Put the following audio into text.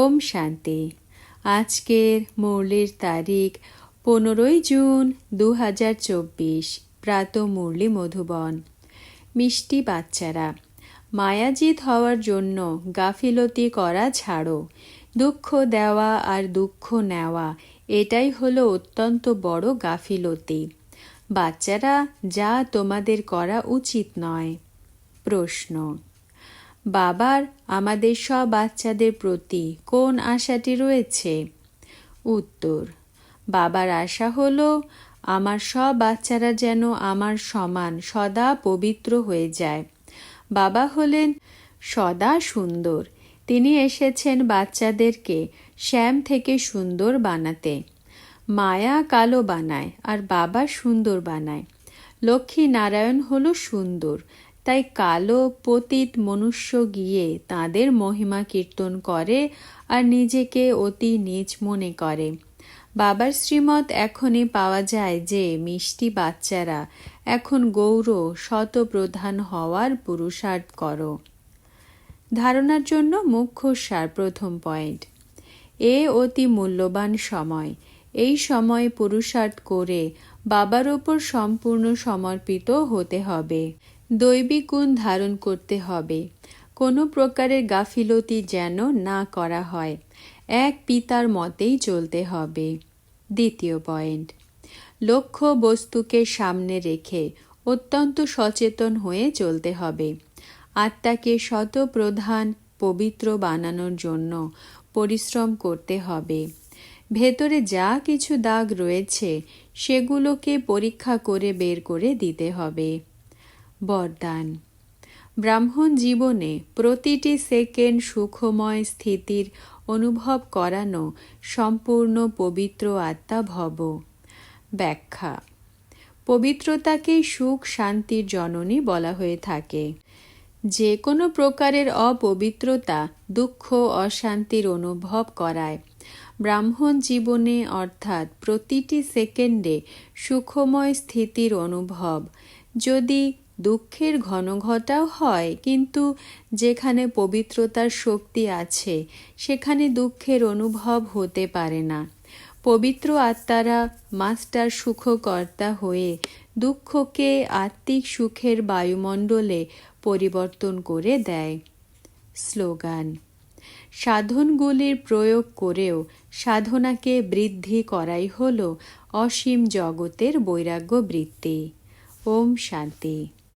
ওম শান্তি। আজকের মুরলির তারিখ পনেরোই জুন দু হাজার চব্বিশ, প্রাত মুরলি মধুবন। মিষ্টি বাচ্চারা মায়াজিত হওয়ার জন্য গাফিলতি করা ছাড়ো। দুঃখ দেওয়া আর দুঃখ নেওয়া, এটাই হলো অত্যন্ত বড় গাফিলতি। বাচ্চারা, যা তোমাদের করা উচিত নয়। প্রশ্ন বাবার, আমাদের সব বাচ্চাদের প্রতি কোন আশাটি রয়েছে? উত্তর, বাবার আশা হলো, আমার সব বাচ্চারা যেন আমার সমান সদা পবিত্র হয়ে যায়। বাবা হলেন সদা সুন্দর। তিনি এসেছেন বাচ্চাদেরকে শ্যাম থেকে সুন্দর বানাতে। মায়া কালো বানায় আর বাবা সুন্দর বানায়। লক্ষ্মী নারায়ণ হলো সুন্দর। তাই কালো পতিত মনুষ্য গিয়ে তাদের মহিমা কীর্তন করে আর নিজেকে অতি নিচ মনে করে। বাবার শ্রীমত এখনই পাওয়া যায় যে, মিষ্টি বাচ্চারা, এখন গৌর শতপ্রধান হওয়ার পুরুষার্থ করো। ধারণার জন্য মুখ্য সার প্রথম পয়েন্ট। এ অতি মূল্যবান সময়। এই সময় পুরুষার্থ করে বাবার ওপর সম্পূর্ণ সমর্পিত হতে হবে। দৈবিক গুণ ধারণ করতে হবে। কোনো প্রকারের গাফিলতি যেন না করা হয়। এক পিতার মতেই চলতে হবে। দ্বিতীয় পয়েন্ট। লক্ষ্য বস্তুকে সামনে রেখে অত্যন্ত সচেতন হয়ে চলতে হবে। আত্মাকে শতপ্রধান, পবিত্র বানানোর জন্য পরিশ্রম করতে হবে। ভেতরে যা কিছু দাগ রয়েছে, সেগুলোকে পরীক্ষা করে বের করে দিতে হবে। বরদান। ব্রাহ্মণ জীবনে প্রতিটি সেকেন্ড সুখময় স্থিতির অনুভব করানো সম্পূর্ণ পবিত্র আত্মা ভব। ব্যাখ্যা। পবিত্রতাকেই সুখ শান্তির জননী বলা হয়ে থাকে। যে কোনো প্রকারের অপবিত্রতা দুঃখ, অশান্তির অনুভব করায়। ব্রাহ্মণ জীবনে অর্থাৎ প্রতিটি সেকেন্ডে সুখময় স্থিতির অনুভব। যদি দুঃখের ঘনঘটাও হয়, কিন্তু যেখানে পবিত্রতার শক্তি আছে, সেখানে দুঃখের অনুভব হতে পারে না। পবিত্র আত্মারা মাস্টার সুখকর্তা হয়ে দুঃখকে আত্মিক সুখের বায়ুমণ্ডলে পরিবর্তন করে দেয়। স্লোগান, সাধনগুলির প্রয়োগ করেও সাধনাকে বৃদ্ধি করাই হল অসীম জগতের বৈরাগ্য বৃত্তি ওম শান্তি।